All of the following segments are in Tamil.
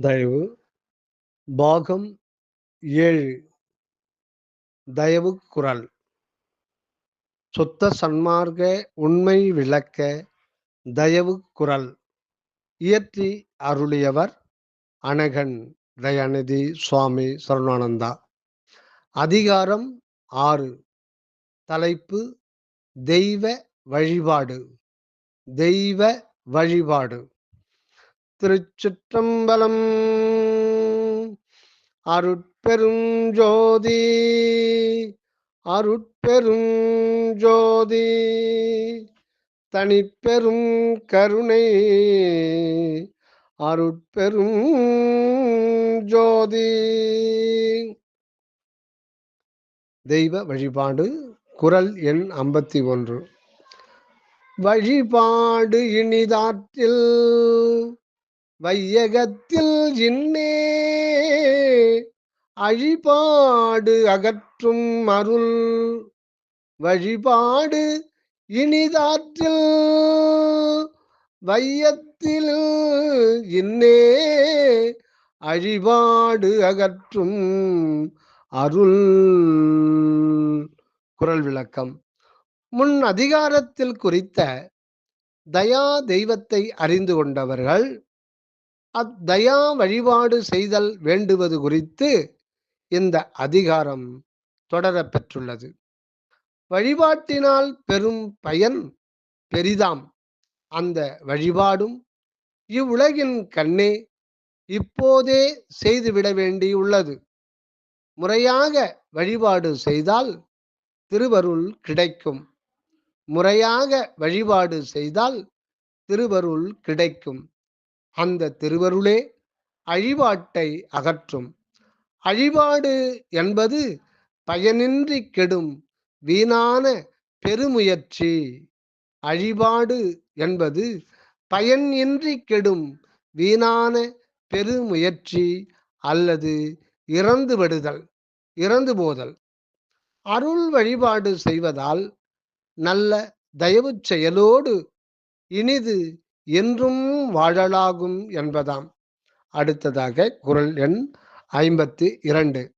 தயவு பாகம் ஏழு. தயவு குரல். சுத்த சன்மார்க்க உண்மை விளக்க தயவு குரல். இயற்றி அருளியவர் அனகன் தயாநிதி சுவாமி சரணானந்தா. அதிகாரம் ஆறு. தலைப்பு தெய்வ வழிபாடு. தெய்வ வழிபாடு. திருச்சிற்றம்பலம். அருட்பெருஞ்சோதி அருட்பெருஞ்சோதி தனிப்பெரும் கருணை அருட்பெரும் ஜோதி தெய்வ வழிபாடு குரல் எண் ஐம்பத்தி ஒன்று. வழிபாடு இனிதாற்றில் வையகத்தில் இன்னே அழிபாடு அகற்றும் அருள். வழிபாடு இனிதாற்றில். வையத்தில் இன்னே அழிபாடு அகற்றும் அருள். குரல் விளக்கம். முன் அதிகாரத்தில் குறித்த தயா தெய்வத்தை அறிந்து கொண்டவர்கள் அத்தயா வழிபாடு செய்தல் வேண்டுவது குறித்து இந்த அதிகாரம் தொடர பெற்றுள்ளது. வழிபாட்டினால் பெரும் பயன் பெரிதாம். அந்த வழிபாடும் இவ்வுலகின் கண்ணே இப்போதே செய்துவிட வேண்டியுள்ளது. முறையாக வழிபாடு செய்தால் திருவருள் கிடைக்கும். முறையாக வழிபாடு செய்தால் திருவருள் கிடைக்கும். அந்த திருவருளே அழிபாட்டை அகற்றும். அழிபாடு என்பது பயனின்றி கெடும் வீணான பெருமுயற்சி. அழிபாடு என்பது பயன் இன்றி கெடும் வீணான பெருமுயற்சி அல்லது இறந்து விடுதல் இறந்து போதல் அருள் வழிபாடு செய்வதால் நல்ல தயவு செயலோடு இனிது என்றும் வாழலாகும் என்பதாம். அடுத்ததாக குரல் எண் ஐம்பத்தி இரண்டு.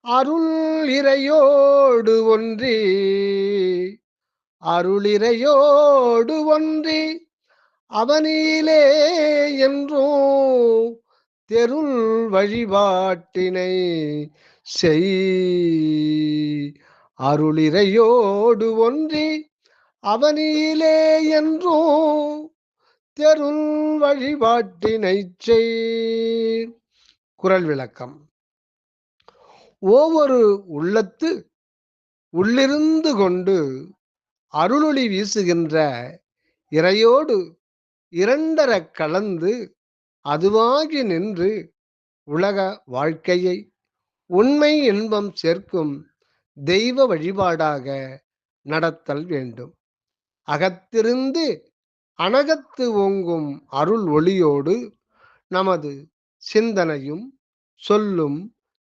அருள் இறையோடு ஒன்றி அருளிரையோடு ஒன்றி அவனிலே என்றும் தெருள் வழிபாட்டினை செய். அருளிரையோடு ஒன்றி அவனியிலே என்றும் தெருள் வழிபாட்டினை செய் குரல் விளக்கம். ஒவ்வொரு உள்ளத்து உள்ளிருந்து கொண்டு அருளொளி வீசுகின்ற இறையோடு இரண்டர கலந்து அதுவாகி நின்று உலக வாழ்க்கையை உண்மை இன்பம் சேர்க்கும் தெய்வ வழிபாடாக நடத்தல் வேண்டும். அகத்திருந்து அனகத்து ஓங்கும் அருள் ஒளியோடு நமது சிந்தனையும் சொல்லும்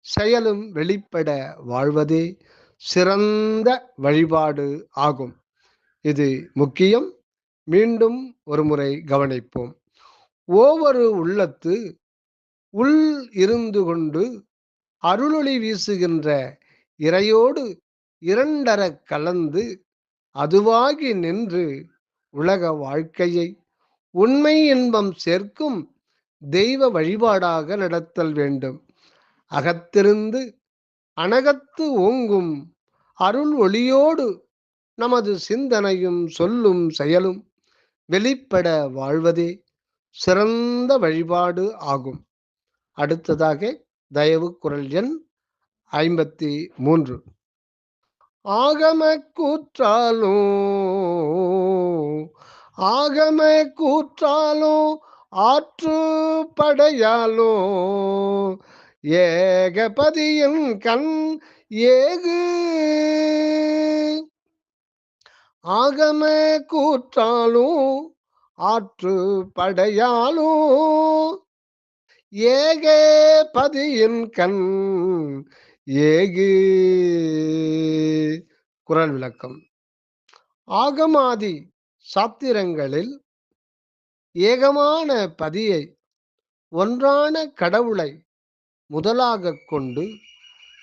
செயலும் வெளிப்பட வாழ்வதே சிறந்த வழிபாடு ஆகும். இது முக்கியம். மீண்டும் ஒரு முறை கவனிப்போம். ஒவ்வொரு உள்ளத்து உள் இருந்து கொண்டு அருளொளி வீசுகின்ற இறையோடு இரண்டர கலந்து அதுவாகி நின்று உலக வாழ்க்கையை உண்மை இன்பம் சேர்க்கும் தெய்வ வழிபாடாக நடத்தல் வேண்டும். அகத்திருந்து அனகத்து ஓங்கும் அருள் ஒளியோடு நமது சிந்தனையும் சொல்லும் செயலும் வெளிப்பட வாழ்வதே சிறந்த வழிபாடு ஆகும். அடுத்ததாக தயவு குரல் எண் ஐம்பத்தி மூன்று. ஆகம கூற்றாலும் ஆகம கூற்றாலும் ஆற்று படையாலும் ஏகபதியின் கண் ஏகு. ஆகம கூற்றாலும் ஆற்று படையாலும் ஏகபதியின் கண் ஏகு. குரல் விளக்கம். ஆகமாதி சாத்திரங்களில் ஏகமான பதியை ஒன்றான கடவுளை முதலாக கொண்டு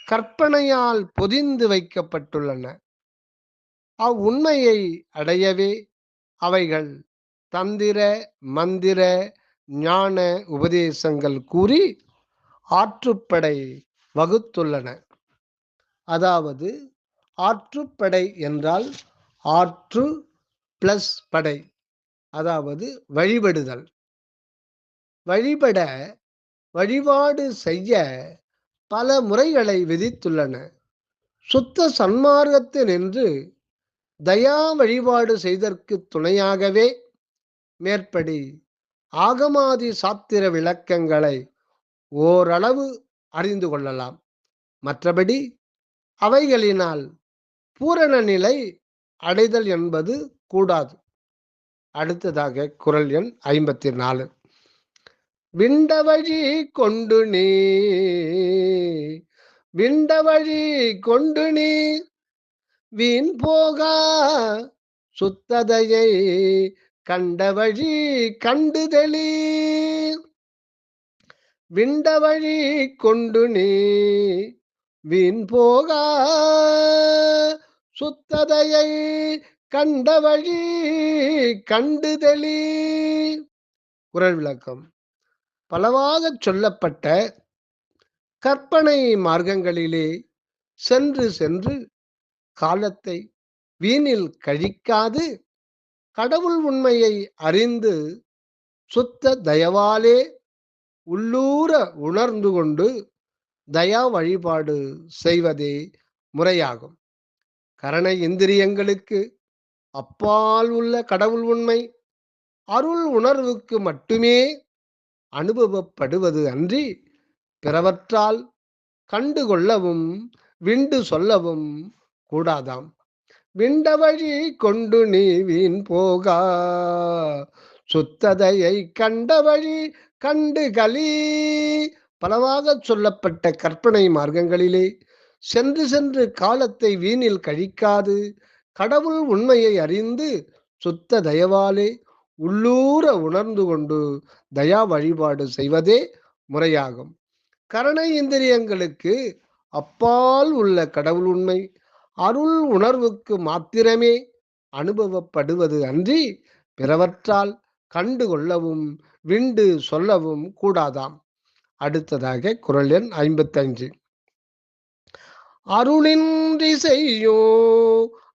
கற்பனையால் பொதிந்து வைக்கப்பட்டுள்ளன. அவ்வுண்மையை அடையவே அவைகள் தந்திர மந்திர ஞான உபதேசங்கள் கூறி ஆற்றுப்படை வகுத்துள்ளன. அதாவது ஆற்றுப்படை என்றால் ஆற்று பிளஸ் படை அதாவது வழிபடுதல். வழிபட வழிபாடு செய்ய பல முறைகளை விதித்துள்ளன. சுத்த சன்மார்க்கத்தில் நின்று தயா வழிபாடு செய்தற்கு துணையாகவே மேற்படி ஆகமாதி சாத்திர விளக்கங்களை ஓரளவு அறிந்து கொள்ளலாம். மற்றபடி அவைகளினால் பூரண நிலை அடைதல் என்பது கூடாது. அடுத்ததாக குரல் எண் ஐம்பத்தி நாலு விண்டவழி கொண்டு நீ விண்டவழி கொண்டு நீ வீண் போகா சுத்ததையை கண்டவழி கண்டுதெளி விண்டவழி கொண்டு நீ வீண் போகா. சுத்ததையை கண்ட வழி கண்டுதெளி குரல் விளக்கம். பலவாக சொல்லப்பட்ட கற்பனை மார்க்கங்களிலே சென்று சென்று காலத்தை வீணில் கழிக்காது. கடவுள் உண்மையை அறிந்து சுத்த தயவாலே உள்ளூர உணர்ந்து கொண்டு தயா வழிபாடு செய்வதே முறையாகும். கரண இந்திரியங்களுக்கு அப்பால் உள்ள கடவுள் உண்மை அருள் உணர்வுக்கு மட்டுமே அனுபவப்படுவது அன்றி பிறவற்றால் கண்டுகொள்ளவும் விண்டு சொல்லவும் கூடாதாம். விண்ட வழி கொண்டு நீ வீண் போகா சுத்ததையை கண்டவழி கண்டு கலி பலவாக சொல்லப்பட்ட கற்பனை மார்க்கங்களிலே சென்று சென்று காலத்தை வீணில் கழிக்காது. கடவுள் உண்மையை அறிந்து சுத்த தயவாலே உள்ளூர உணர்ந்து கொண்டு தயா வழிபாடு செய்வதே முறையாகும். கரண இந்திரியங்களுக்கு அப்பால் உள்ள கடவுள் உண்மை அருள் உணர்வுக்கு மாத்திரமே அனுபவப்படுவது அன்றி பிறவற்றால் கண்டு கொள்ளவும் விண்டு சொல்லவும் கூடாதாம். அடுத்ததாக குரல் எண் ஐம்பத்தஞ்சு அருளின்றி செய்யோ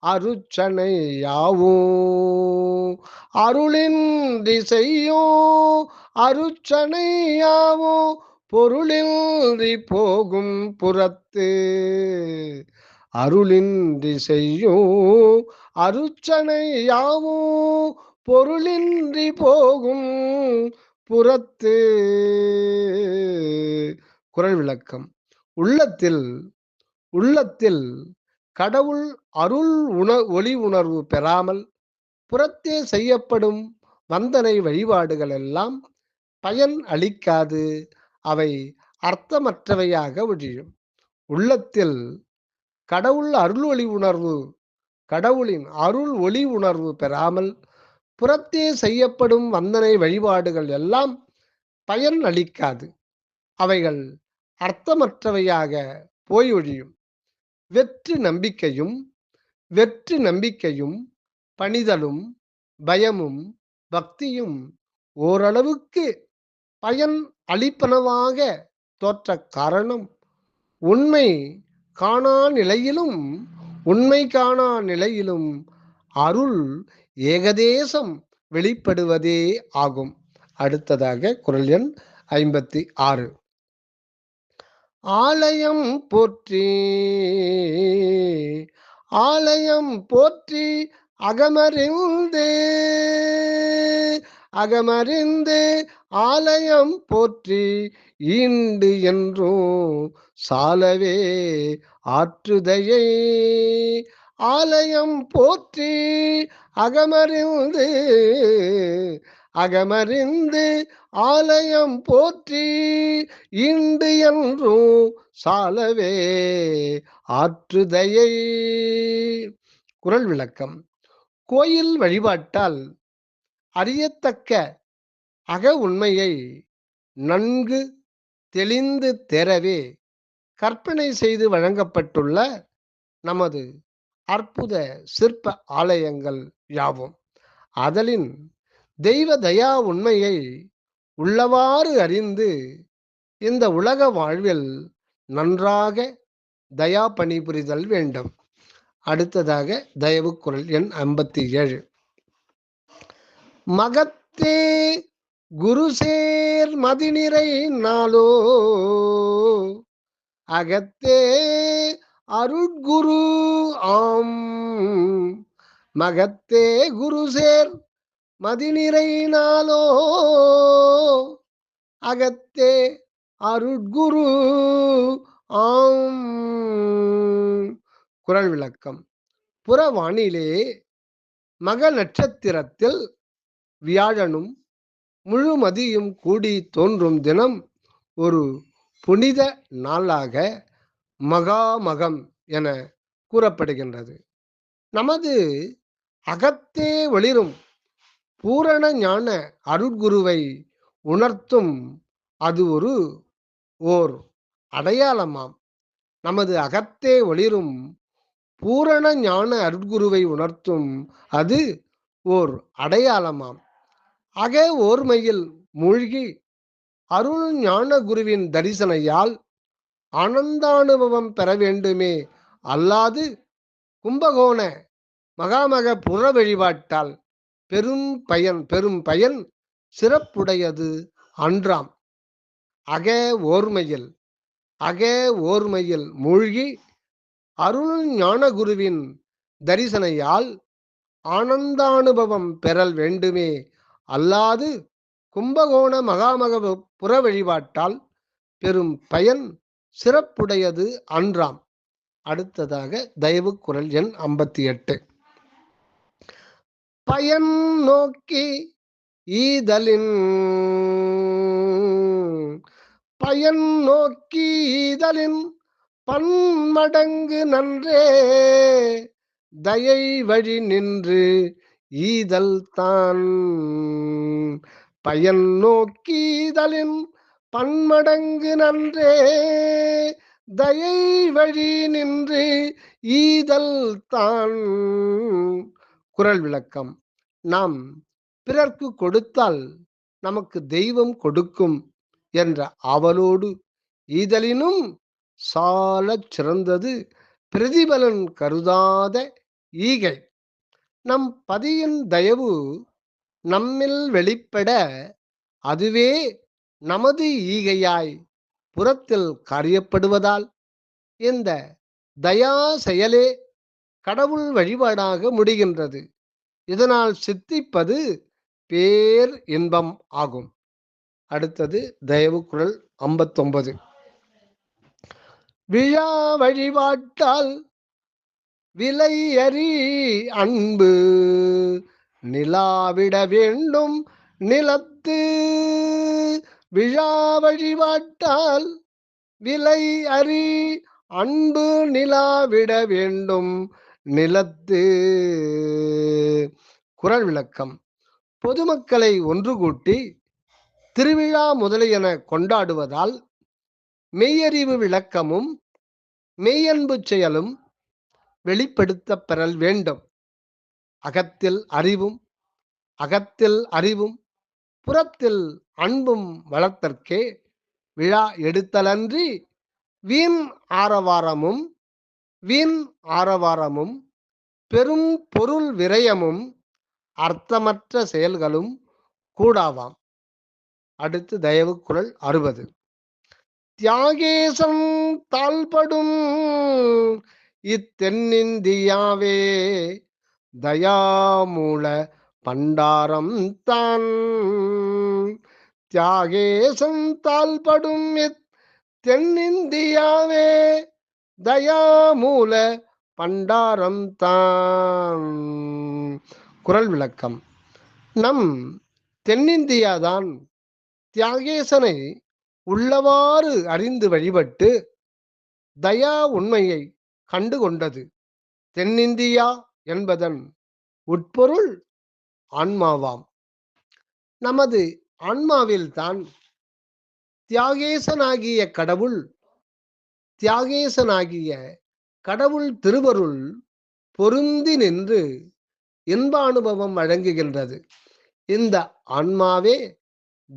அருச்சனை யாவோ அருளின்றி செய்யோ அருச்சனை யாவோ பொருளின்றி போகும் புறத்து. அருளின்றி செய்யோ அருச்சனை யாவோ பொருளின்றி போகும் புறத்து. குரல் விளக்கம். உள்ளத்தில் உள்ளத்தில் கடவுள் அருள் உண ஒளி உணர்வு பெறாமல் புறத்தே செய்யப்படும் வந்தனை வழிபாடுகள் எல்லாம் பயன் அளிக்காது. அவை அர்த்தமற்றவையாக ஒழியும் உள்ளத்தில் கடவுள் அருள் ஒளி உணர்வு கடவுளின் அருள் ஒளி உணர்வு பெறாமல் புறத்தே செய்யப்படும் வந்தனை வழிபாடுகள் எல்லாம் பயன் அளிக்காது. அவைகள் அர்த்தமற்றவையாக போய் ஒழியும் வெற்று நம்பிக்கையும் வெற்று நம்பிக்கையும் பணிதலும் பயமும் பக்தியும் ஓரளவுக்கு பயன் அளிப்பனவாக தோற்ற காரணம். உண்மை காணா நிலையிலும் உண்மை காணா நிலையிலும் அருள் ஏகதேசம் வெளிப்படுவதே ஆகும். அடுத்ததாக குரல் எண் ஐம்பத்தி ஆறு. ஆலயம் போற்றி ஆலயம் போற்றி அகமறிந்து அகமறிந்து ஆலயம் போற்றி ஈண்டு என்றும் சாலவே ஆற்றுதையை. ஆலயம் போற்றி அகமறிந்து அகமறிந்து ஆலயம் போற்றி இண்டு என்றும் சாலவே ஆற்றுதையை. குரல் விளக்கம். கோயில் வழிபாட்டால் அறியத்தக்க அக உண்மையை நன்கு தெளிந்து தெரவே கற்பனை செய்து வழங்கப்பட்டுள்ள நமது அற்புத சிற்ப ஆலயங்கள் யாவும். அதலின் தெய்வ தயா உண்மையை உள்ளவாறு அறிந்து இந்த உலக வாழ்வில் நன்றாக தயா பணிபுரிதல் வேண்டும். அடுத்ததாக தயவு குரல் எண் ஐம்பத்தி ஏழு மகத்தே குருசேர் மதிநிறை நாளோ. அகத்தே அருட்குரு ஆம். மகத்தே குருசேர் மதிநிறை அகத்தே அருட்குரு ஆம். குரல் விளக்கம். புறவானிலே மக நட்சத்திரத்தில் வியாழனும் முழுமதியும் கூடி தோன்றும் தினம் ஒரு புனித நாளாக மகாமகம் என கூறப்படுகின்றது. நமது அகத்தே ஒளிரும் பூரண ஞான அருட்குருவை உணர்த்தும் அது ஒரு ஓர் அடையாளமாம். நமது அகத்தே ஒளிரும் பூரண ஞான அருட்குருவை உணர்த்தும் அது ஓர் அடையாளமாம். அக ஓர்மையில் மூழ்கி அருள் ஞான குருவின் தரிசனையால் ஆனந்தானுபவம் பெற வேண்டுமே. அல்லாது கும்பகோண மகாமக புற வழிபாட்டால் பெரும் பயன் பெரும் பயன் சிறப்புடையது அன்றாம். அக ஓர்மையில் அக ஓர்மையில் மூழ்கி அருள் ஞானகுருவின் தரிசனையால் ஆனந்தானுபவம் பெறல் வேண்டுமே. அல்லாது கும்பகோண மகாமக புற வழிபாட்டால் பெரும் பயன் சிறப்புடையது அன்றாம். அடுத்ததாக தயவு குரல் எண் ஐம்பத்தி எட்டு. பயன் நோக்கி ஈதலின் பயன் நோக்கி ஈதலின் பன்மடங்கு நன்றே. தயை வழி நின்று ஈதல் தான் பயன் நோக்கீதலின் பன்மடங்கு நன்றே. தயை வழி நின்று ஈதல் தான். குரல் விளக்கம். நாம் பிறர்க்கு கொடுத்தால் நமக்கு தெய்வம் கொடுக்கும் என்ற ஆவலோடு ஈதலினும் சாலச் சிறந்தது பிரதிபலன் கருதாத ஈகை. நம் பதியின் தயவு நம்மில் வெளிப்பட அதுவே நமது ஈகையாய் புறத்தில் காரியப்படுவதால் இந்த தயா செயலே கடவுள் வழிபாடாக முடிகின்றது. இதனால் சித்திப்பது பேர் இன்பம் ஆகும். அடுத்தது தயவு குரல் ஐம்பத்தொன்பது. விழா வழிபாட்டால் விலை அறி அன்பு நிலாவிட வேண்டும் நிலத்து. விழா வழிபாட்டால் விலை அறி அன்பு நிலாவிட வேண்டும். நிலத்து குரல் விளக்கம். பொதுமக்களை ஒன்று கூட்டி திருவிழா முதலியன கொண்டாடுவதால் மெய்யறிவு விளக்கமும் மெய்யன்பு செயலும் வெளிப்படுத்த பெறல் வேண்டும். அகத்தில் அறிவும் அகத்தில் அறிவும் புறத்தில் அன்பும் வளர்த்தற்கே விழா எடுத்தலன்றி வீண் ஆரவாரமும் வீண் ஆரவாரமும் பெரும் பொருள் விரயமும் அர்த்தமற்ற செயல்களும் கூடாவாம். அடுத்து தயவு குரல் அறுபது. தியாகேசம் தாழ்படும் இத்தென்னிந்தியாவே தயாமூல பண்டாரம் தான். தியாகேசம் தாழ்படும் தென்னிந்தியாவே தயாமூல பண்டாரம் தான். குரல் விளக்கம். நம் தென்னிந்தியாதான் தியாகேசனை உள்ளவாறு அறிந்து வழிபட்டு தயா உண்மையை கண்டு கொண்டது. தென்னிந்தியா என்பதன் உட்பொருள் ஆன்மாவாம். நமது ஆன்மாவில்தான் தியாகேசனாகிய கடவுள் தியாகேசனாகிய கடவுள் திருவருள் பொருந்தி நின்று இன்ப அனுபவம் வழங்குகின்றது. இந்த ஆன்மாவே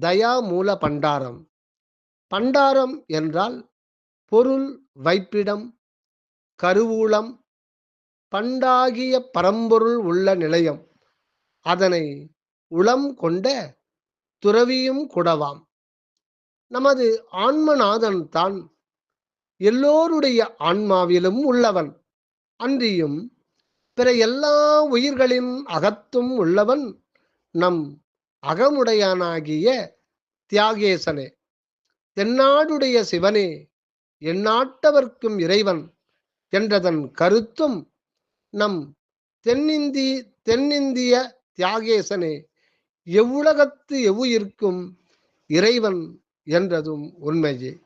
தயா மூல பண்டாரம். பண்டாரம் என்றால் பொருள் வைப்பிடம் கருவூலம் பண்டாகிய பரம்பொருள் உள்ள நிலையம். அதனை உளம் கொண்ட துறவியும் கூடவாம். நமது ஆன்மநாதன் தான் எல்லோருடைய ஆன்மாவிலும் உள்ளவன். அன்றியும் பிற எல்லா உயிர்களின் அகத்தும் உள்ளவன் நம் அகமுடையானாகிய தியாகேசனே. தென்னாடுடைய சிவனே எந்நாட்டவர்க்கும் இறைவன் என்றதன் கருத்தும் நம் தென்னிந்தி தென்னிந்திய தியாகேசனே எவ்வுலகத்து எவ்வுயிர்க்கும் இறைவன் என்றதும் உண்மையே.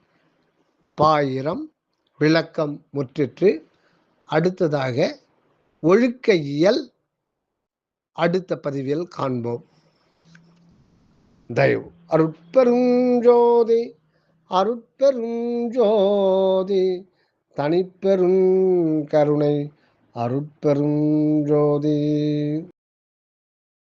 பாயிரம் விளக்கம் முற்றிற்று. அடுத்ததாக ஒழுக்க இயல் அடுத்த பதிவில் காண்போம். தயவு. அருட்பெருஞ்சோதி அருட்பெருஞ்சோதி தனிப்பெரும் கருணை அருட்பெருஞ்சோதி